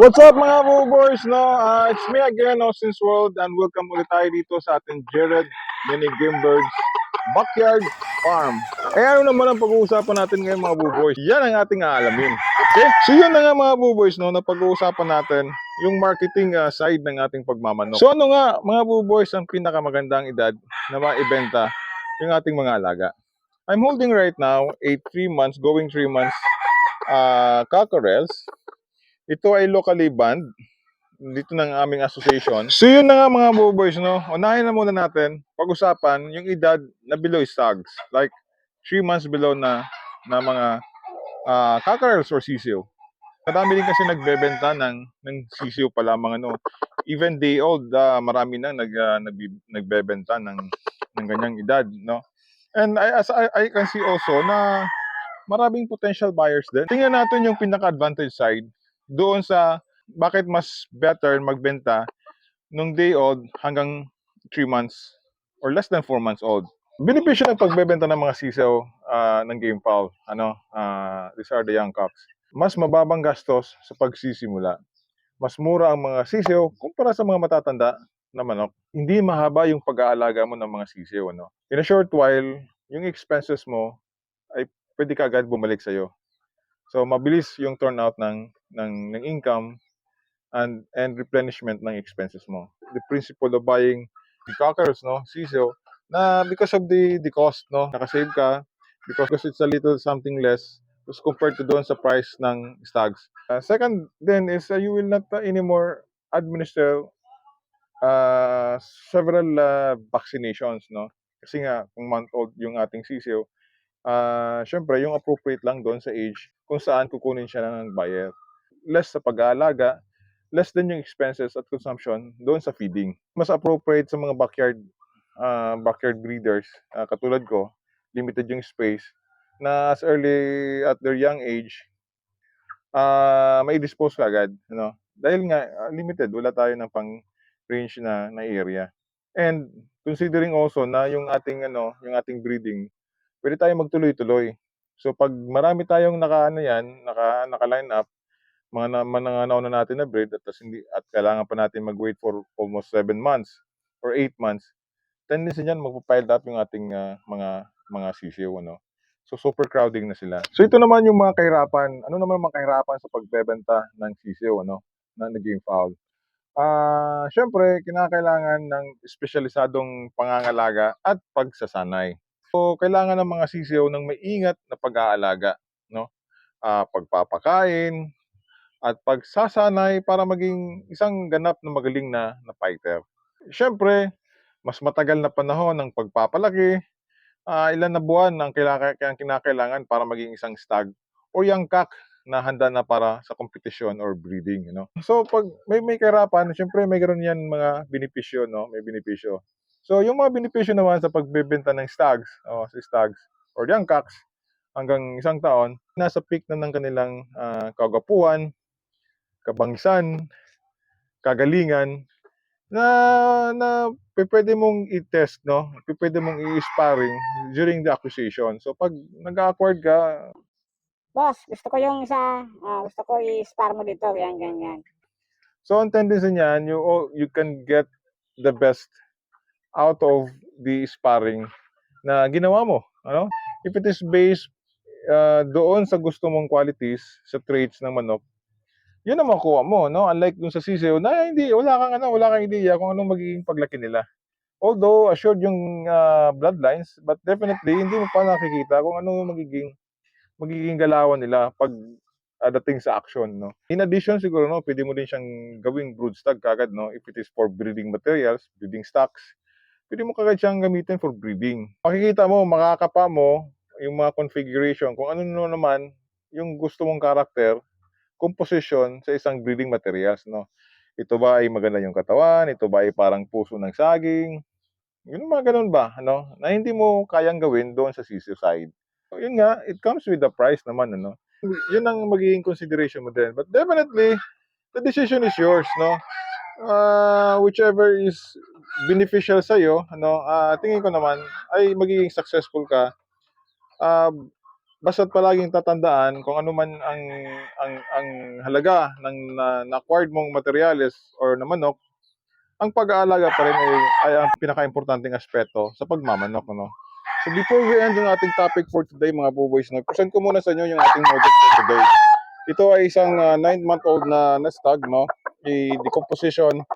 What's up mga boys, no? Uh, it's me again, Austin's World, and welcome ulit tayo dito sa ating Jared Mini Gamebirds Backyard Farm. Eh ano naman ang pag-uusapan natin ngayon mga boys? Yan ang ating aalamin. Okay? So yun na nga mga boys, no, na pag-uusapan natin yung marketing uh, side ng ating pagmamanok. So ano nga mga boys ang pinakamagandang edad na maibenta yung ating mga alaga? I'm holding right now a 3 months, going 3 months uh, cockerels ito ay locally banned dito ng aming association. So yun na nga mga boys, no? Unahin na muna natin pag-usapan yung edad na below stags. Like 3 months below na na mga uh, cockerels or sisiw. Kadami din kasi nagbebenta ng ng sisiw pa lamang ano. Even day old, uh, marami na nag uh, nag, nagbebenta ng ng ganyang edad, no? And I, as I, I can see also na maraming potential buyers din. Tingnan natin yung pinaka-advantage side doon sa bakit mas better magbenta nung day old hanggang 3 months or less than 4 months old. Benepisyo ng pagbebenta ng mga sisaw uh, ng game fowl, ano, uh, these are the young cocks. Mas mababang gastos sa pagsisimula. Mas mura ang mga sisiw kumpara sa mga matatanda na manok. Hindi mahaba yung pag-aalaga mo ng mga sisiw. Ano? In a short while, yung expenses mo ay pwede ka agad bumalik sa'yo. So mabilis yung turnout ng ng ng income and and replenishment ng expenses mo. The principle of buying the cockers, no, sisiyo, na because of the the cost, no, nakasave ka because it's a little something less as compared to doon sa price ng stags. Uh, second then is uh, you will not uh, anymore administer uh, several uh, vaccinations, no? Kasi nga, kung month old yung ating sisiyo, uh, syempre, yung appropriate lang doon sa age kung saan kukunin siya ng buyer. Less sa pag-aalaga, less din yung expenses at consumption doon sa feeding. Mas appropriate sa mga backyard uh, backyard breeders uh, katulad ko, limited yung space na as early at their young age uh, may dispose ka agad, no? Dahil nga uh, limited, wala tayo ng pang range na na area. And considering also na yung ating ano, yung ating breeding, pwede tayong magtuloy-tuloy. So pag marami tayong naka ano yan, naka naka-line up, mga na, mga nauna natin na breed at hindi at kailangan pa natin mag-wait for almost 7 months or 8 months, tendency niyan magpo-pile up yung ating uh, mga mga sisiw ano. So super crowding na sila. So ito naman yung mga kahirapan. Ano naman mga kahirapan sa pagbebenta ng sisiw ano, na naging foul. Ah, uh, syempre kinakailangan ng espesyalisadong pangangalaga at pagsasanay. So, kailangan ng mga sisiyo ng may ingat na pag-aalaga, no? Uh, pagpapakain at pagsasanay para maging isang ganap na magaling na, na fighter. Siyempre, mas matagal na panahon ng pagpapalaki, uh, ilan na buwan ang kinakailangan para maging isang stag o young cock na handa na para sa competition or breeding, you know. So pag may may karapan, syempre may ganoon yan mga benepisyo, no? May benepisyo. So, yung mga benepisyo naman sa pagbebenta ng stags, o si stags, or young cocks, hanggang isang taon, nasa peak na ng kanilang uh, kagapuan, kabangisan, kagalingan, na na pwede mong i-test, no? Pwede mong i-sparring during the acquisition. So, pag nag-acquired ka, Boss, gusto ko yung isa, uh, gusto ko i-spar mo dito, yan, ganyan. So, ang tendency niyan, you, you can get the best out of the sparring na ginawa mo. Ano? If it is based uh, doon sa gusto mong qualities, sa traits ng manok, yun ang makuha mo, no? Unlike dun sa sisiyo na hindi, wala kang ano, wala kang ideya kung anong magiging paglaki nila. Although assured yung uh, bloodlines, but definitely hindi mo pa nakikita kung ano magiging magiging galawan nila pag uh, dating sa action, no. In addition siguro no, pwede mo din siyang gawing brood stock kagad, no, if it is for breeding materials, breeding stocks, pwede mo kagad siyang gamitin for breeding. Makikita mo, makakapa mo yung mga configuration, kung ano naman yung gusto mong karakter, composition sa isang breeding materials, no? Ito ba ay maganda yung katawan? Ito ba ay parang puso ng saging? Yun mga ganun ba, ano? Na hindi mo kayang gawin doon sa sisyo side. So, yun nga, it comes with the price naman, ano? Yun ang magiging consideration mo din. But definitely, the decision is yours, no? Uh, whichever is beneficial sa iyo, ano, uh, tingin ko naman ay magiging successful ka uh, basta't palaging tatandaan kung ano man ang ang ang halaga ng na, na-acquired mong materyales or na manok, ang pag-aalaga pa rin ay, ay ang pinaka-importanting aspeto sa pagmamanok. Ano? So before we end yung ating topic for today, mga buboys, no, present ko muna sa inyo yung ating model for today. Ito ay isang 9-month-old na nestag, no? The decomposition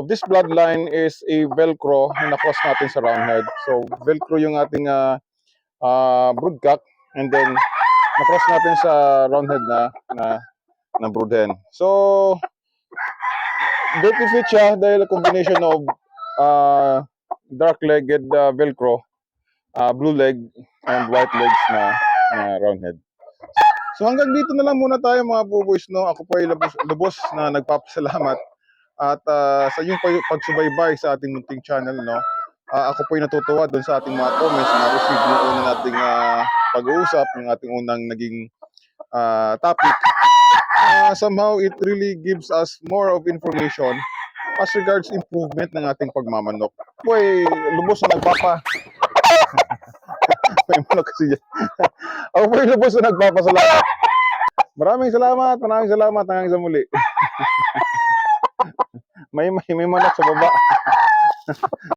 of this bloodline is a Velcro na na-cross natin sa roundhead. So, Velcro yung ating uh, broodcock and then na-cross natin sa roundhead na na, na brood hen. So, dirty fit siya dahil combination of uh, dark-legged uh, Velcro, uh, blue leg, and white legs na, na roundhead. So hanggang dito na lang muna tayo mga buboys, no? Ako po ay lubos, lubos na nagpapasalamat at ah, sa inyong pag- pagsubaybay sa ating munting channel, no? Ah, ako po ay natutuwa doon sa ating mga comments na receive yung una nating ah, pag-uusap, yung ating unang naging ah, topic. Ah, somehow it really gives us more of information as regards improvement ng ating pagmamanok. Po ay lubos na nagpapa may lubos na nagpapasalamat. Maraming salamat, maraming salamat hanggang sa muli. may, may, may manok sa baba.